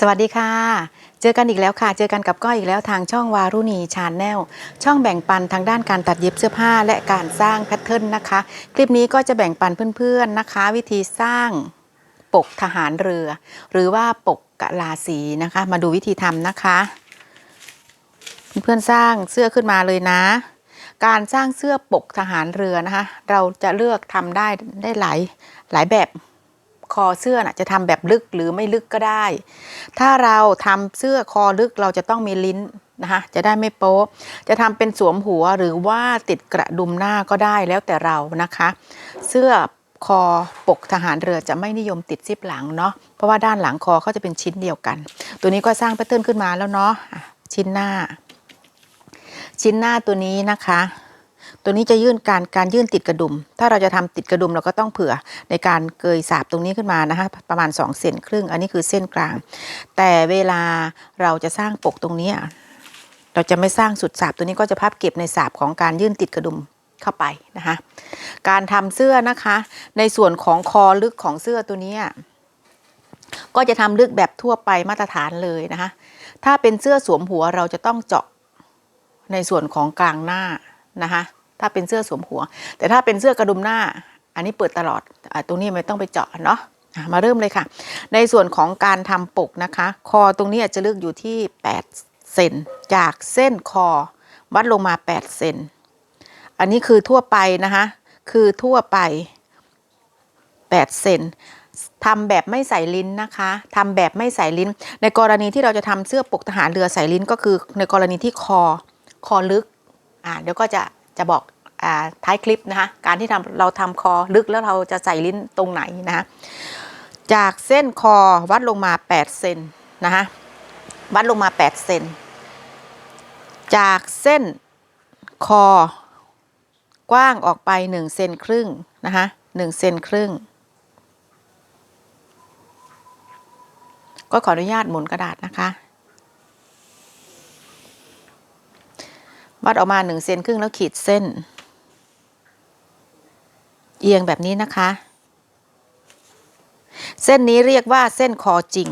สวัสดีค่ะ เจอกันอีกแล้วค่ะ เจอกันกับก้อยอีกแล้วทางช่องวารุณีชาแนล ช่องแบ่งปันทางด้านการตัดเย็บเสื้อผ้าและการสร้างแพทเทิร์นนะคะ คลิปนี้ก็จะแบ่งปันเพื่อนๆนะคะ วิธีสร้างปกทหารเรือ หรือว่าปกกะลาสีนะคะ มาดูวิธีทำนะคะ เพื่อนๆสร้างเสื้อขึ้นมาเลยนะ การสร้างเสื้อปกทหารเรือนะคะ เราจะเลือกทำได้ได้หลายหลายแบบ คอเสื้อน่ะจะทำแบบลึกหรือไม่ลึกก็ได้ ถ้าเราทำเสื้อคอลึกเราจะต้องมีลิ้นนะคะจะได้ไม่โป๊ะ จะทำเป็นสวมหัวหรือว่าติดกระดุมหน้าก็ได้แล้วแต่เรานะคะ เสื้อคอปกทหารเรือจะไม่นิยมติดซิปหลังเนาะเพราะว่าด้านหลังคอเขาจะเป็นชิ้นเดียวกัน ตัวนี้ก็สร้างแพทเทิร์นขึ้นมาแล้วเนาะชิ้นหน้า ชิ้นหน้าตัวนี้นะคะ ตัวนี้จะยื่นการการยื่นติดกระดุม ถ้าเราจะทำติดกระดุมเราก็ต้องเผื่อในการเกยสาบตรงนี้ขึ้นมานะคะประมาณ2เซนครึ่ง อันนี้คือเส้นกลาง แต่เวลาเราจะสร้างปกตรงนี้ เราจะไม่สร้างสุดสาบตัวนี้ก็จะพับเก็บในสาบของการยื่นติดกระดุมเข้าไปนะคะ การทำเสื้อนะคะ ในส่วนของคอลึกของเสื้อตัวนี้ก็จะทำลึกแบบทั่วไปมาตรฐานเลยนะคะ ถ้าเป็นเสื้อสวมหัวเราจะต้องเจาะในส่วนของกลางหน้านะคะ ถ้าเป็นเสื้อสวมหัว แต่ถ้าเป็นเสื้อกระดุมหน้า อันนี้เปิดตลอดอตรงนี้ไม่ต้องไปเจาะเนาะมาเริ่มเลยค่ะ ในส่วนของการทำปกนะคะ คอตรงนี้จะลึกอยู่ที่ 8 เซนจากเส้นคอ วัดลงมา 8 เซน อันนี้คือทั่วไปนะคะ คือทั่วไป 8 เซนทำแบบไม่ใส่ลิ้นนะคะทำแบบไม่ใส่ลิ้น ในกรณีที่เราจะทำเสื้อปกทหารเรือใส่ลิ้นก็คือในกรณีที่คอ คอลึก อ่าเดี๋ยวก็จะ จะบอกอท้ายคลิปนะคะการที่ทำเราทำคอลึกแล้วเราจะใส่ลิ้นตรงไหนนะคะจากเส้นคอวัดลงมา 8 เซนนะคะวัดลงมา 8 เซนจากเส้นคอกว้างออกไป 1 เซนครึ่งนะคะ1เซนครึ่ง ก็ขออนุญาตหมุนกระดาษนะคะ วัดออกมาหนึ่งเซนครึ่งแล้วขีดเส้น เอียงแบบนี้นะคะ เส้นนี้เรียกว่าเส้นคอจริง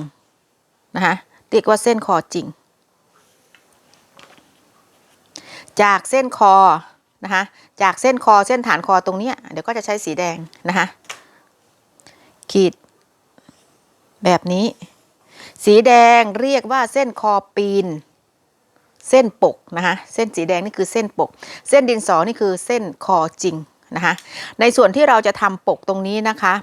นะคะเรียกว่าเส้นคอจริง จากเส้นคอนะคะจากเส้นคอเส้นฐานคอตรงเนี้ยเดี๋ยวก็จะใช้สีแดงนะคะขีด แบบนี้ สีแดงเรียกว่าเส้นคอปีน เส้นปกนะคะเส้นสีแดงนี่คือเส้นปก เส้นดินสอนี่คือเส้นคอจริงนะคะในส่วนที่เราจะทำปกตรงนี้นะคะ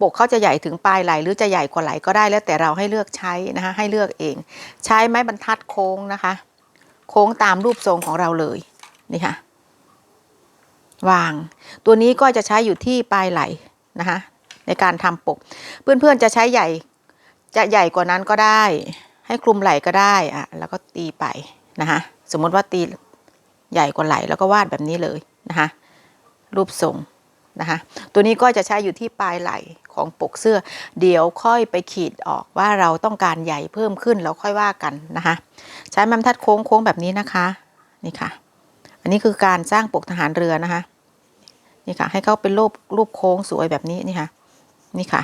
ปกเขาจะใหญ่ถึงปลายไหลหรือจะใหญ่กว่าไหลก็ได้แล้วแต่เราให้เลือกใช้นะคะให้เลือกเอง ใช้ไม้บรรทัดโค้งนะคะ โค้งตามรูปทรงของเราเลยนี่ค่ะวาง ตัวนี้ก็จะใช้อยู่ที่ปลายไหลนะคะในการทำปก เพื่อนๆจะใช้ใหญ่จะใหญ่กว่านั้นก็ได้ ให้คลุมไหล่ก็ได้อะแล้วก็ตีไป นะคะสมมติว่าตีใหญ่กว่าไหลแล้วก็วาดแบบนี้เลยนะคะรูปทรงนะคะตัวนี้ก็จะใช้อยู่ที่ปลายไหล่ของปกเสื้อ เดี๋ยวค่อยไปขีดออกว่าเราต้องการใหญ่เพิ่มขึ้นแล้วค่อยว่ากันนะคะใช้ไม้บรรทัดโค้งโค้งแบบนี้นะคะนี่ค่ะ อันนี้คือการสร้างปกทหารเรือนะคะนี่ค่ะให้เขาเป็นรูปรูปโค้งสวยแบบนี้นี่ค่ะนี่ค่ะ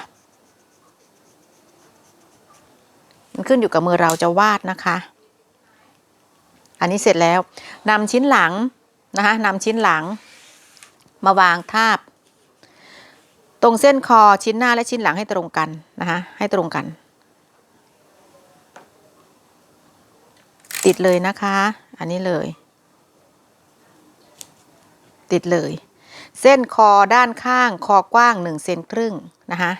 มันขึ้นอยู่กับมือเราจะวาดนะคะ อันนี้เสร็จแล้วนำชิ้นหลังนะคะนำชิ้นหลัง มาวางทาบ ตรงเส้นคอชิ้นหน้าและชิ้นหลังให้ตรงกันนะคะให้ตรงกัน ติดเลยนะคะ อันนี้เลย ติดเลย เส้นคอด้านข้างคอกว้าง1เซนครึ่งนะคะ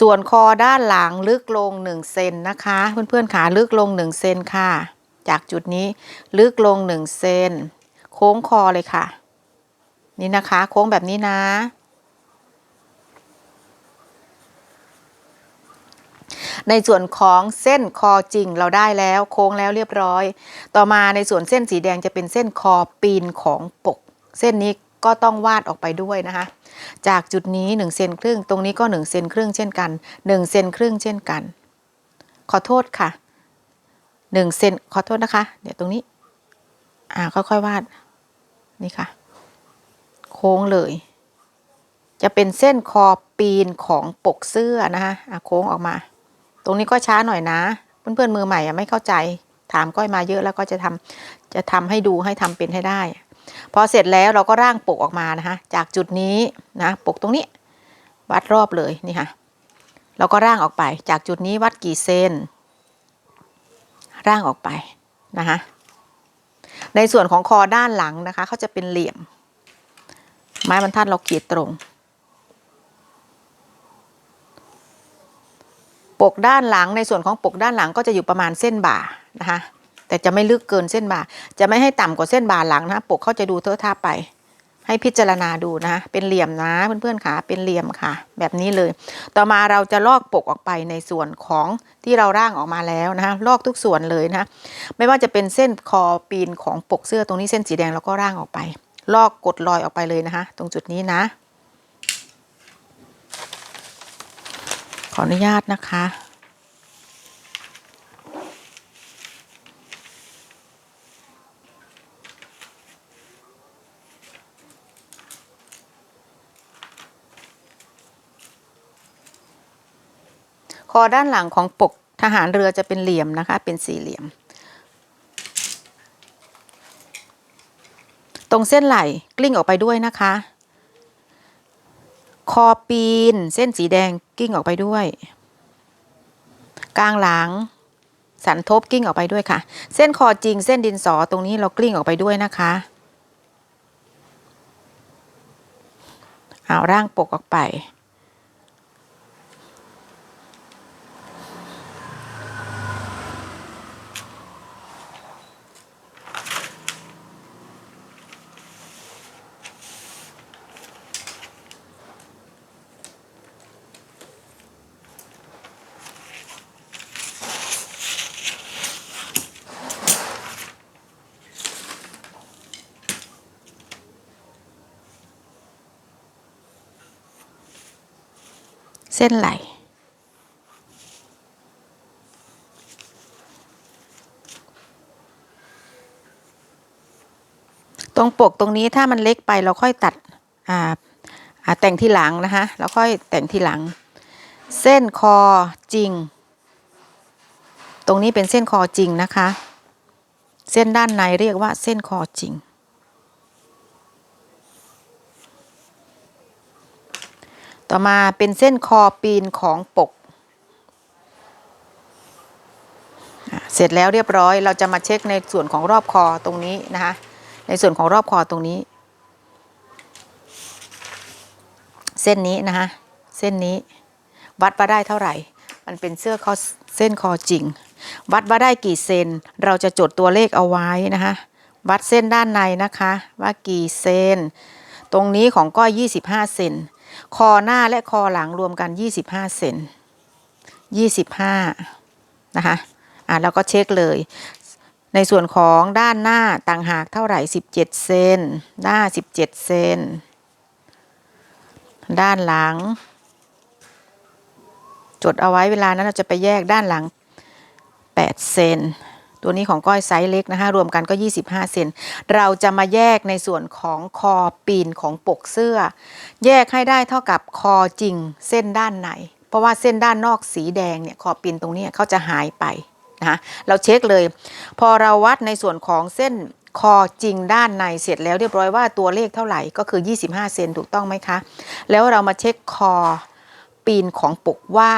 ส่วนคอด้านหลังลึกลง1เซนนะคะ เพื่อนๆขาลึกลง1เซนค่ะ จากจุดนี้ลึกลง1เซนโค้งคอเลยค่ะ นี่นะคะ โค้งแบบนี้นะ ในส่วนของเส้นคอจริงเราได้แล้วโค้งแล้วเรียบร้อย ต่อมาในส่วนเส้นสีแดงจะเป็นเส้นคอปีนของปก เส้นนี้ก็ต้องวาดออกไปด้วยนะคะ จากจุดนี้1เซนครึ่ง ตรงนี้ก็1เซนครึ่งเช่นกัน1เซนครึ่งเช่นกัน ขอโทษค่ะ 1เซนขอโทษนะคะ เดี๋ยวตรงนี้ อ่าค่อยๆวาดนี่ค่ะ โค้งเลย จะเป็นเส้นคอปีนของปกเสื้อนะคะอะโค้งออกมา ตรงนี้ก็ช้าหน่อยนะ เพื่อนๆมือใหม่ไม่เข้าใจ ถามก้อยมาเยอะแล้วก็จะทำจะทำให้ดูให้ทำเป็นให้ได้ พอเสร็จแล้วเราก็ร่างปกออกมานะคะ จากจุดนี้นะปกตรงนี้ วัดรอบเลยนี่ค่ะเราก็ร่างออกไป จากจุดนี้วัดกี่เซน ร่างออกไปนะคะในส่วนของคอด้านหลังนะคะเขาจะเป็นเหลี่ยม ไม้บรรทัดเราเขียดตรง ปกด้านหลังในส่วนของปกด้านหลังก็จะอยู่ประมาณเส้นบ่านะคะแต่จะไม่ลึกเกินเส้นบ่า จะไม่ให้ต่ำกว่าเส้นบ่าหลังนะะปกเขาจะดูเทอะทาไป ให้พิจารณาดูนะ เป็นเหลี่ยมนะเพื่อนๆค่ะเป็นเหลี่ยมค่ะ แบบนี้เลย ต่อมาเราจะลอกปกออกไปในส่วนของที่เราร่างออกมาแล้วนะคะลอกทุกส่วนเลยนะไม่ว่าจะเป็นเส้นคอปีนของปกเสื้อตรงนี้เส้นสีแดงเราก็ร่างออกไป ลอกกดรอยออกไปเลยนะคะ ตรงจุดนี้นะ ขออนุญาตนะคะ คอด้านหลังของปกทหารเรือจะเป็นเหลี่ยมนะคะ เป็นสี่เหลี่ยม ตรงเส้นไหล่กลิ้งออกไปด้วยนะคะ คอปีนเส้นสีแดงกลิ้งออกไปด้วย กลางหลัง สันทบกลิ้งออกไปด้วยค่ะ เส้นคอจริงเส้นดินสอตรงนี้เรากลิ้งออกไปด้วยนะคะเอาร่างปกออกไป เส้นไหล ตรงปกตรงนี้ถ้ามันเล็กไปเราค่อยตัดอ่าแต่งทีหลังนะคะแล้วค่อยแต่งทีหลัง เส้นคอจริง ตรงนี้เป็นเส้นคอจริงนะคะ เส้นด้านในเรียกว่าเส้นคอจริง ต่อมาเป็นเส้นคอปีนของปก เสร็จแล้วเรียบร้อย เราจะมาเช็คในส่วนของรอบคอตรงนี้นะคะ ในส่วนของรอบคอตรงนี้ เส้นนี้นะคะ เส้นนี้ วัดว่าได้เท่าไหร่ มันเป็นเสื้อคอเส้นคอจริง วัดว่าได้กี่เซน เราจะจดตัวเลขเอาไว้นะคะ วัดเส้นด้านในนะคะ ว่ากี่เซน ตรงนี้ของก้อย25 เซน คอหน้าและคอหลังรวมกัน25เซน25นะคะอะเราก็เช็คเลย ในส่วนของด้านหน้าต่างหากเท่าไหร่17เซนหน้า17เซนด้านหลัง จดเอาไว้เวลานั้นเราจะไปแยกด้านหลัง8เซน ตัวนี้ของก้อยไซส์เล็กนะคะรวมกันก็ 25 เซนเราจะมาแยกในส่วนของคอปีนของปกเสื้อ แยกให้ได้เท่ากับคอจริงเส้นด้านในเพราะว่าเส้นด้านนอกสีแดงเนี่ยคอปีนตรงนี้เขาจะหายไปนะคะเราเช็คเลย พอเราวัดในส่วนของเส้นคอจริงด้านในเสร็จแล้วเรียบร้อยว่าตัวเลขเท่าไหร่ก็คือ 25 เซนถูกต้องไหมคะ แล้วเรามาเช็คคอปีนของปกว่า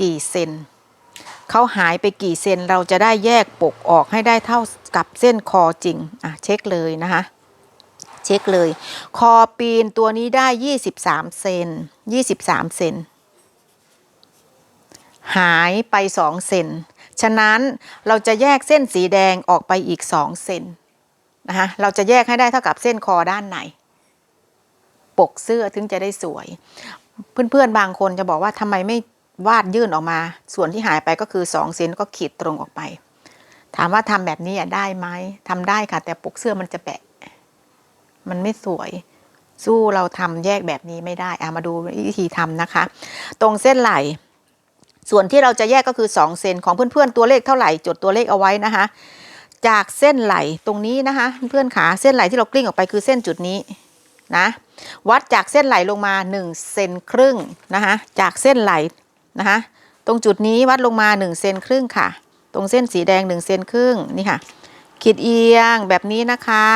กี่เซน เขาหายไปกี่เซนเราจะได้แยกปกออกให้ได้เท่ากับเส้นคอจริง อะ เช็คเลยนะคะ เช็คเลย คอปีนตัวนี้ได้ 23 เซน 23 เซน หายไป 2 เซน ฉะนั้นเราจะแยกเส้นสีแดงออกไปอีก 2 เซนนะคะเราจะแยกให้ได้เท่ากับเส้นคอด้านในปกเสื้อถึงจะได้สวย เพื่อนๆบางคนจะบอกว่าทำไมไม่ วาดยื่นออกมา ส่วนที่หายไปก็คือ2เซนก็ขีดตรงออกไป ถามว่าทำแบบนี้ได้ไหมทำได้ค่ะ แต่ปกเสื้อมันจะแปะ มันไม่สวย สู้เราทำแยกแบบนี้ไม่ได้อะมาดูวิธีทำนะคะ ตรงเส้นไหล่ส่วนที่เราจะแยกก็คือ 2 เซนของเพื่อนๆตัวเลขเท่าไหร่จดตัวเลขเอาไว้นะคะ จากเส้นไหล่ตรงนี้นะคะ เพื่อนขาเส้นไหล่ที่เรากลิ้งออกไปคือเส้นจุดนี้นะ วัดจากเส้นไหล่ลงมา1เซนครึ่งนะคะจากเส้นไหล่ นะคะตรงจุดนี้วัดลงมา1เซนครึ่งค่ะ ตรงเส้นสีแดงหนึ่งเซนครึ่งนี่ค่ะขีดเอียงแบบนี้นะคะ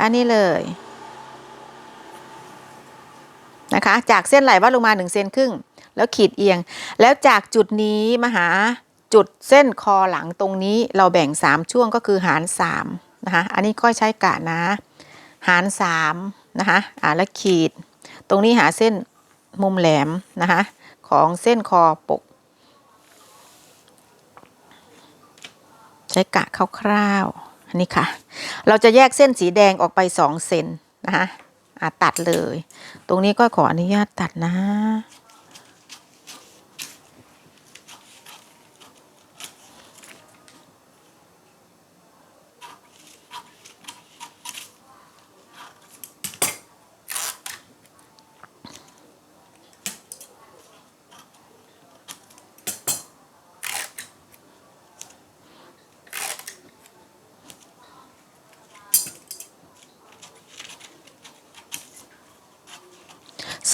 อันนี้เลยนะคะจากเส้นไหลวัดลงมาหนึ่งเซนครึ่ง แล้วขีดเอียง แล้วจากจุดนี้มาหาจุดเส้นคอหลังตรงนี้เราแบ่ง 3 ช่วงก็คือหาร3นะคะอันนี้ก้อยใช้กะนะ หาร3นะคะอ่าแล้วขีด ตรงนี้หาเส้นมุมแหลมนะคะ ของเส้นคอปก ใช้กะคร่าวๆอันนี้ค่ะ เราจะแยกเส้นสีแดงออกไปสองเซนนะคะอะตัดเลย ตรงนี้ก็ขออนุญาตตัดนะ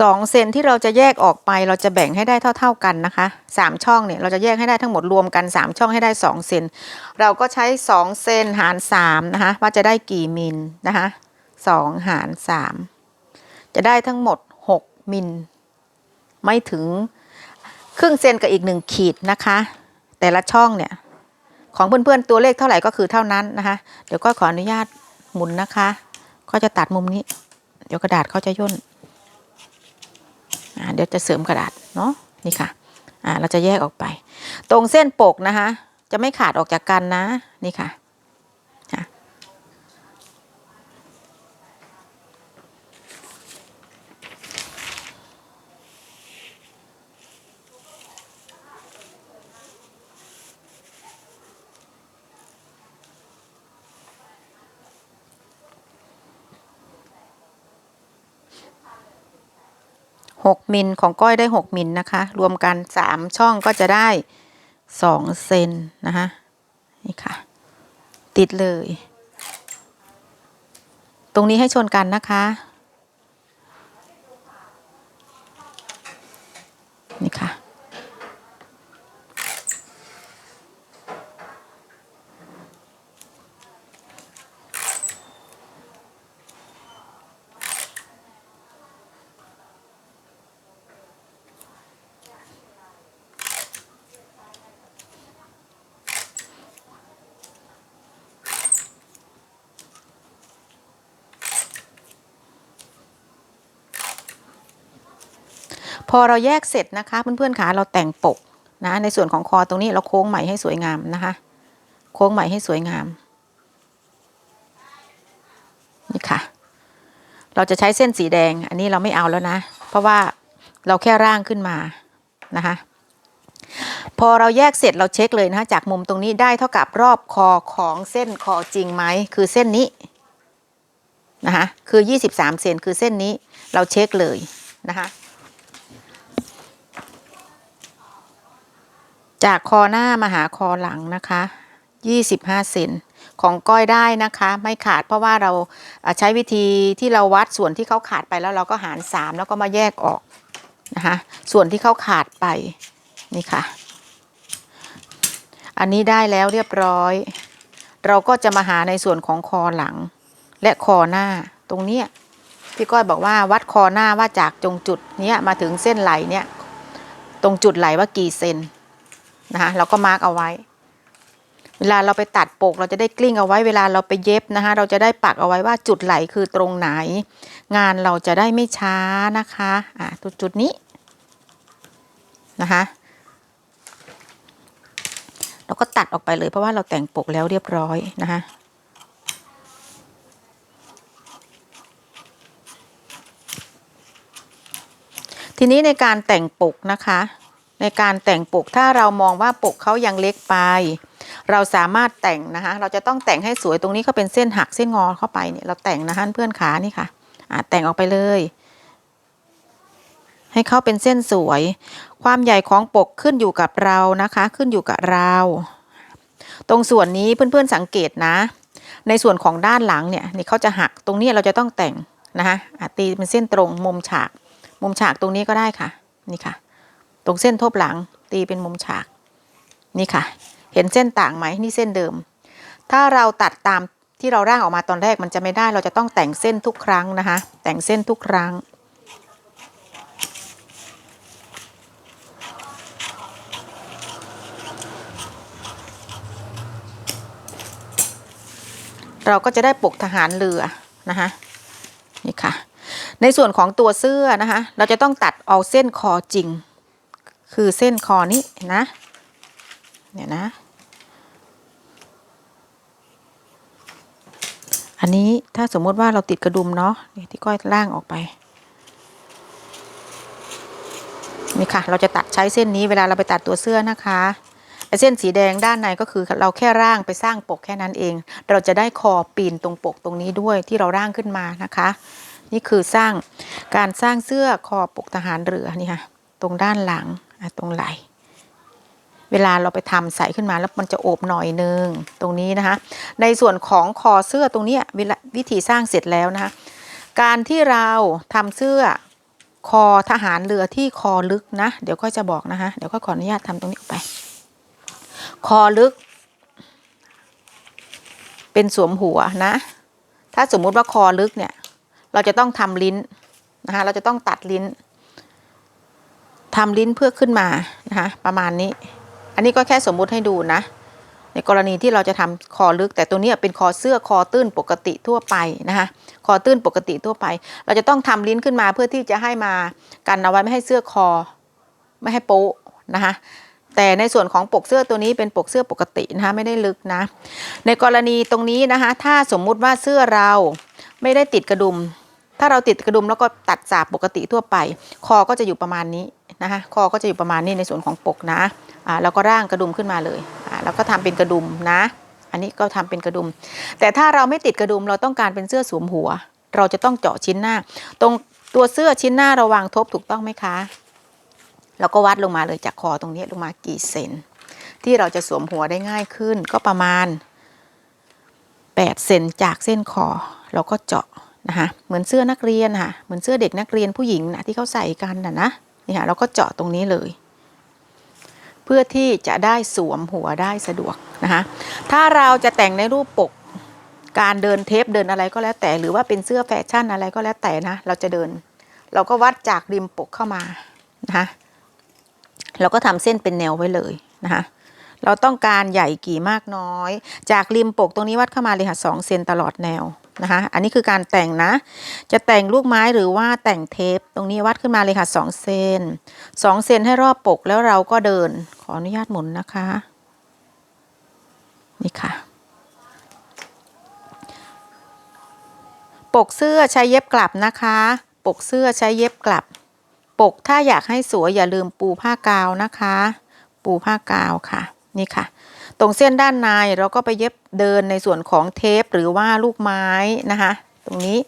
สองเซนที่เราจะแยกออกไปเราจะแบ่งให้ได้เท่า ๆกันนะคะสามช่องเนี่ยเราจะแยกให้ได้ทั้งหมดรวมกันสามช่องให้ได้สองเซนเราก็ใช้สองเซนหารสามนะคะว่าจะได้กี่มิลนะคะสองหารสามจะได้ทั้งหมดหกมิล ไม่ถึงครึ่งเซนกับอีกหนึ่งขีดนะคะ แต่ละช่องเนี่ยของเพื่อนๆตัวเลขเท่าไหร่ก็คือเท่านั้นนะคะเดี๋ยวก็ขออนุญาตหมุนนะคะ ก็จะตัดมุมนี้ เดี๋ยวกระดาษเขาจะย่น เดี๋ยวจะเสริมกระดาษเนาะนี่ค่ะอ่าเราจะแยกออกไป ตรงเส้นปกนะคะ จะไม่ขาดออกจากกันนะนี่ค่ะ หกมิลของก้อยได้หกมิลนะคะ รวมกันสามช่องก็จะได้สองเซนนะคะนี่ค่ะ ติดเลย ตรงนี้ให้ชนกันนะคะ นี่ค่ะ พอเราแยกเสร็จนะคะเพื่อนๆขาเราแต่งปกนะในส่วนของคอตรงนี้เราโค้งใหม่ให้สวยงามนะคะ โค้งใหม่ให้สวยงาม นี่ค่ะ เราจะใช้เส้นสีแดงอันนี้เราไม่เอาแล้วนะ เพราะว่าเราแค่ร่างขึ้นมานะคะ พอเราแยกเสร็จเราเช็คเลยนะคะจากมุมตรงนี้ได้เท่ากับรอบคอของเส้นคอจริงไหมคือเส้นนี้นะคะคือ 23 เซนคือเส้นนี้เราเช็คเลยนะคะ จากคอหน้ามาหาคอหลังนะคะ25เซนของก้อยได้นะคะ ไม่ขาดเพราะว่าเราใช้วิธีที่เราวัดส่วนที่เขาขาดไปแล้วเราก็หาร 3 แล้วก็มาแยกออกนะคะส่วนที่เขาขาดไปนี่ค่ะ อันนี้ได้แล้วเรียบร้อย เราก็จะมาหาในส่วนของคอหลัง และคอหน้าตรงเนี้ยพี่ก้อยบอกว่าวัดคอหน้าว่าจากจงจุดเนี้ยมาถึงเส้นไหลเนี่ยตรงจุดไหลว่ากี่เซน นะคะเราก็มาร์กเอาไว้ เวลาเราไปตัดปกเราจะได้กลิ้งเอาไว้เวลาเราไปเย็บนะคะ เราจะได้ปักเอาไว้ว่าจุดไหลคือตรงไหน งานเราจะได้ไม่ช้านะคะอ่าจุดจุดนี้นะคะเราก็ตัดออกไปเลยเพราะว่าเราแต่งปกแล้วเรียบร้อยนะคะทีนี้ในการแต่งปกนะคะ ในการแต่งปกถ้าเรามองว่าปกเขายังเล็กไป เราสามารถแต่งนะคะ เราจะต้องแต่งให้สวยตรงนี้เขาเป็นเส้นหักเส้นงอเข้าไปเนี่ยเราแต่งนะคะเพื่อนขานี่ค่ะะแต่งออกไปเลย ให้เขาเป็นเส้นสวย ความใหญ่ของปกขึ้นอยู่กับเรานะคะ ขึ้นอยู่กับเรา ตรงส่วนนี้เพื่อนๆสังเกตนะ ในส่วนของด้านหลังเนี่ยนี่เขาจะหักตรงนี้เราจะต้องแต่งนะคะะตีเป็นเส้นตรงมุมฉาก มุมฉากตรงนี้ก็ได้ค่ะ นี่ค่ะ ตรงเส้นทบหลังตีเป็นมุมฉาก นี่ค่ะ เห็นเส้นต่างไหมนี่เส้นเดิม ถ้าเราตัดตามที่เราร่างออกมาตอนแรกมันจะไม่ได้ เราจะต้องแต่งเส้นทุกครั้งนะคะ แต่งเส้นทุกครั้ง เราก็จะได้ปกทหารเรือนะคะนี่ค่ะ ในส่วนของตัวเสื้อนะคะ เราจะต้องตัดเอาเส้นคอจริง คือเส้นคอนี้นะเนี่ยนะ อันนี้ถ้าสมมติว่าเราติดกระดุมเนาะนี่ที่ก้อยล่างออกไปนี่ค่ะ เราจะตัดใช้เส้นนี้เวลาเราไปตัดตัวเสื้อนะคะไอเส้นสีแดงด้านในก็คือเราแค่ร่างไปสร้างปกแค่นั้นเอง เราจะได้คอปีนตรงปกตรงนี้ด้วยที่เราร่างขึ้นมานะคะ นี่คือสร้างการสร้างเสื้อคอปกทหารเรือนี่ค่ะตรงด้านหลัง ตรงไหล เวลาเราไปทำใส่ขึ้นมาแล้วมันจะโอบหน่อยนึงตรงนี้นะคะ ในส่วนของคอเสื้อตรงนี้วิธีสร้างเสร็จแล้วนะคะ การที่เราทำเสื้อคอทหารเรือที่คอลึกนะ เดี๋ยวก็จะบอกนะคะเดี๋ยวก็ขออนุญาตทำตรงนี้ออกไป คอลึก เป็นสวมหัวนะ ถ้าสมมุติว่าคอลึกเนี่ย เราจะต้องทำลิ้นนะคะเราจะต้องตัดลิ้น ทำลิ้นเพื่อขึ้นมานะคะประมาณนี้ อันนี้ก็แค่สมมุติให้ดูนะ ในกรณีที่เราจะทำคอลึก แต่ตัวนี้เป็นคอเสื้อคอตื้นปกติทั่วไปนะคะคอตื้นปกติทั่วไป เราจะต้องทำลิ้นขึ้นมาเพื่อที่จะให้มากันเอาไว้ไม่ให้เสื้อคอไม่ให้โป๊ะนะคะแต่ในส่วนของปกเสื้อตัวนี้เป็นปกเสื้อปกตินะคะไม่ได้ลึกนะ ในกรณีตรงนี้นะคะ ถ้าสมมุติว่าเสื้อเราไม่ได้ติดกระดุม ถ้าเราติดกระดุมแล้วก็ตัดสาบปกติทั่วไป คอก็จะอยู่ประมาณนี้ นะคะคอก็จะอยู่ประมาณนี้ในส่วนของปกนะอ่าแล้วก็ร่างกระดุมขึ้นมาเลยอ่าแล้วก็ทำเป็นกระดุมนะ อันนี้ก็ทำเป็นกระดุม แต่ถ้าเราไม่ติดกระดุมเราต้องการเป็นเสื้อสวมหัว เราจะต้องเจาะชิ้นหน้า ตรงตัวเสื้อชิ้นหน้าเราวางทบถูกต้องไหมคะเราก็วัดลงมาเลยจากคอตรงนี้ลงมากี่เซนที่เราจะสวมหัวได้ง่ายขึ้น ก็ประมาณ8เซนจากเส้นคอเราก็เจาะนะคะเหมือนเสื้อนักเรียนค่ะเหมือนเสื้อเด็กนักเรียนผู้หญิงนะที่เขาใส่กันนะนะ นี่ค่ะเราก็เจาะตรงนี้เลย เพื่อที่จะได้สวมหัวได้สะดวกนะคะถ้าเราจะแต่งในรูปปกการเดินเทปเดินอะไรก็แล้วแต่ หรือว่าเป็นเสื้อแฟชั่นอะไรก็แล้วแต่นะ เราจะเดิน เราก็วัดจากริมปกเข้ามานะคะเราก็ทำเส้นเป็นแนวไว้เลยนะคะเราต้องการใหญ่กี่มากน้อย จากริมปกตรงนี้วัดเข้ามาเลยค่ะสองเซนตลอดแนว นะคะ อันนี้คือการแต่งนะ จะแต่งลูกไม้หรือว่าแต่งเทป ตรงนี้วัดขึ้นมาเลยค่ะสองเซนสองเซนให้รอบปกแล้วเราก็เดิน ขออนุญาตหมุนนะคะ นี่ค่ะ ปกเสื้อใช้เย็บกลับนะคะ ปกเสื้อใช้เย็บกลับ ปกถ้าอยากให้สวยอย่าลืมปูผ้ากาวนะคะ ปูผ้ากาวค่ะ นี่ค่ะ ตรงเส้นด้านในเราก็ไปเย็บเดินในส่วนของเทปหรือว่าลูกไม้นะคะ ตรงนี้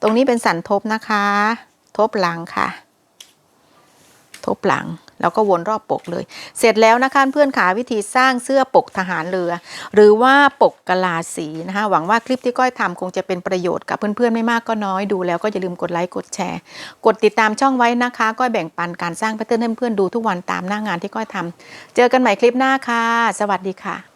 ตรงนี้เป็นสันทบนะคะ ทบหลังค่ะ ทบหลังแล้วก็วนรอบปกเลย เสร็จแล้วนะคะเพื่อนขาวิธีสร้างเสื้อปกทหารเรือ หรือว่าปกกะลาสีนะคะหวังว่าคลิปที่ก้อยทำคงจะเป็นประโยชน์กับเพื่อนๆไม่มากก็น้อยดูแล้วก็อย่าลืมกดไลค์กดแชร์ กดติดตามช่องไว้นะคะก้อยแบ่งปันการสร้างแพทเทิร์นให้เพื่อนๆดูทุกวันตามหน้างานที่ก้อยทำเจอกันใหม่คลิปหน้าค่ะ สวัสดีค่ะ